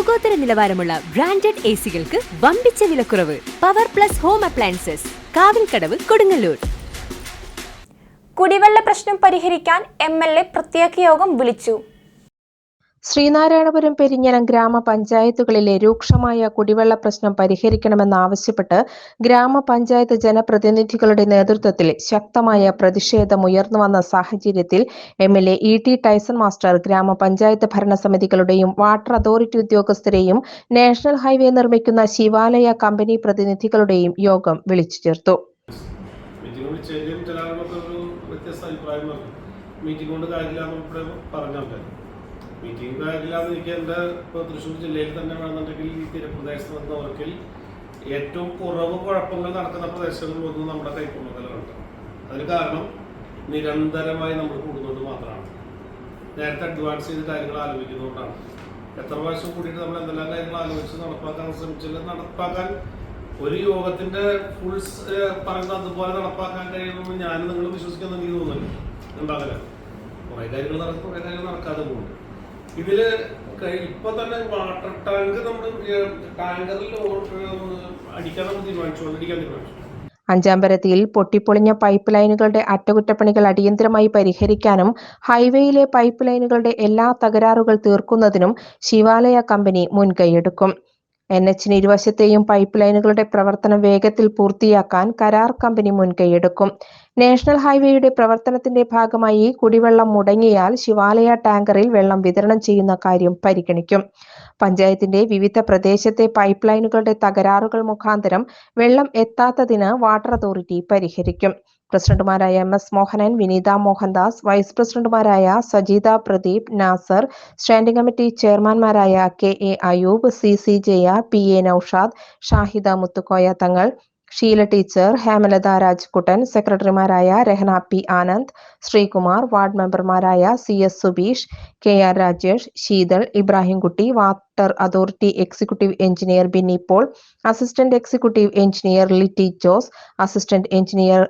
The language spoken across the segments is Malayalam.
ലോകോത്തര നിലവാരമുള്ള ബ്രാൻഡഡ് എ സികൾക്ക് വമ്പിച്ച വിലക്കുറവ്. Power plus home appliances Kavilkadavu Kodungallur. കുടിവെള്ള പ്രശ്നം പരിഹരിക്കാൻ എം എൽ എ പ്രത്യേക യോഗം വിളിച്ചു. ശ്രീനാരായണപുരം പെരിഞ്ഞനം ഗ്രാമപഞ്ചായത്തുകളിലെ രൂക്ഷമായ കുടിവെള്ള പ്രശ്നം പരിഹരിക്കണമെന്നാവശ്യപ്പെട്ട് ഗ്രാമപഞ്ചായത്ത് ജനപ്രതിനിധികളുടെ നേതൃത്വത്തിൽ ശക്തമായ പ്രതിഷേധമുയർന്നു വന്ന സാഹചര്യത്തിൽ M L A E T Tyson master ഗ്രാമപഞ്ചായത്ത് ഭരണസമിതികളുടെയും വാട്ടർ അതോറിറ്റി ഉദ്യോഗസ്ഥരെയും നാഷണൽ ഹൈവേ നിർമ്മിക്കുന്ന ശിവാലയ കമ്പനി പ്രതിനിധികളുടെയും യോഗം വിളിച്ചു ചേർത്തു. മീറ്റിംഗ് കൊണ്ട് കാര്യമില്ല എന്ന് പറഞ്ഞ ആൾക്കാർ മീറ്റിംഗ് കാര്യമില്ല എന്ന് എനിക്ക് എന്റെ ഇപ്പോൾ തൃശ്ശൂർ ജില്ലയിൽ തന്നെ വേണമെന്നുണ്ടെങ്കിൽ ഈ തീരപ്രദേശത്ത് നിന്നവർക്കിൽ ഏറ്റവും കുറവ് കുഴപ്പങ്ങൾ നടക്കുന്ന പ്രദേശങ്ങളിൽ പ്രദേശങ്ങളിലൊന്നും നമ്മുടെ കൈക്കൊള്ളുതലുണ്ട് അതിന് കാരണം നിരന്തരമായി നമ്മൾ കൂടുന്നത് മാത്രമാണ്. നേരത്തെ അഡ്വാൻസ് ചെയ്ത് കാര്യങ്ങൾ ആലോചിക്കുന്നതുകൊണ്ടാണ്. എത്ര പ്രാവശ്യം കൂടിയിട്ട് നമ്മൾ എന്തെല്ലാം കാര്യങ്ങൾ ആലോചിച്ച് നടപ്പാക്കാൻ ശ്രമിച്ചില്ല നടപ്പാക്കാൻ ഒരു യോഗത്തിന്റെ ഫുൾ പറയുന്നത് അതുപോലെ നടപ്പാക്കാൻ കഴിയുമെന്ന് ഞാൻ നിങ്ങൾ വിശ്വസിക്കുന്നെങ്കിൽ തോന്നുന്നു ഉണ്ടാകില്ല കുറെ കാര്യങ്ങൾ നടക്കും കുറേ കാര്യങ്ങൾ നടക്കാതെ പോകുന്നുണ്ട്. ഇതിൽ ഇപ്പൊ തന്നെ വാട്ടർ ടാങ്ക് നമ്മൾ ടാങ്കറിൽ അടിക്കാൻ തീരുമാനിച്ചു അടിക്കാൻ തീരുമാനിച്ചു. അഞ്ചാമ്പരത്തിയിൽ പൊട്ടിപ്പൊളിഞ്ഞ പൈപ്പ് ലൈനുകളുടെ അറ്റകുറ്റപ്പണികൾ അടിയന്തരമായി പരിഹരിക്കാനും ഹൈവേയിലെ പൈപ്പ് ലൈനുകളുടെ എല്ലാ തകരാറുകൾ തീർക്കുന്നതിനും ശിവാലയ കമ്പനി മുൻകൈയെടുക്കും. എൻ എച്ചിന് ഇരുവശത്തെയും പൈപ്പ് ലൈനുകളുടെ പ്രവർത്തനം വേഗത്തിൽ പൂർത്തിയാക്കാൻ കരാർ കമ്പനി മുൻകൈയെടുക്കും. നാഷണൽ ഹൈവേയുടെ പ്രവർത്തനത്തിന്റെ ഭാഗമായി കുടിവെള്ളം മുടങ്ങിയാൽ ശിവാലയ ടാങ്കറിൽ വെള്ളം വിതരണം ചെയ്യുന്ന കാര്യം പരിഗണിക്കും. പഞ്ചായത്തിന്റെ വിവിധ പ്രദേശത്തെ പൈപ്പ് ലൈനുകളുടെ തകരാറുകൾ മുഖാന്തരം വെള്ളം എത്താത്തതിന് വാട്ടർ അതോറിറ്റി പരിഹരിക്കും. പ്രസിഡന്റുമാരായ M S Mohanan Vineetha Mohandas vice പ്രസിഡന്റുമാരായ സജീത Pradeep Nasar standing committee ചെയർമാൻമാരായ K A Ayub C C Jaya P A Noushad Shahida Muthukoya Thangal Sheela teacher Hemalatha Rajkuttan സെക്രട്ടറിമാരായ രഹന പി ആനന്ദ് ശ്രീകുമാർ വാർഡ് മെമ്പർമാരായ C S Subeesh K R Rajesh Sheethal Ibrahimkutty water authority executive engineer Binny Paul assistant executive engineer Litty Jose assistant engineer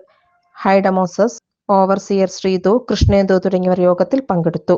ഹൈഡമോസസ് overseer Sreethu Krishnendu തുടങ്ങിയവർ യോഗത്തിൽ പങ്കെടുത്തു.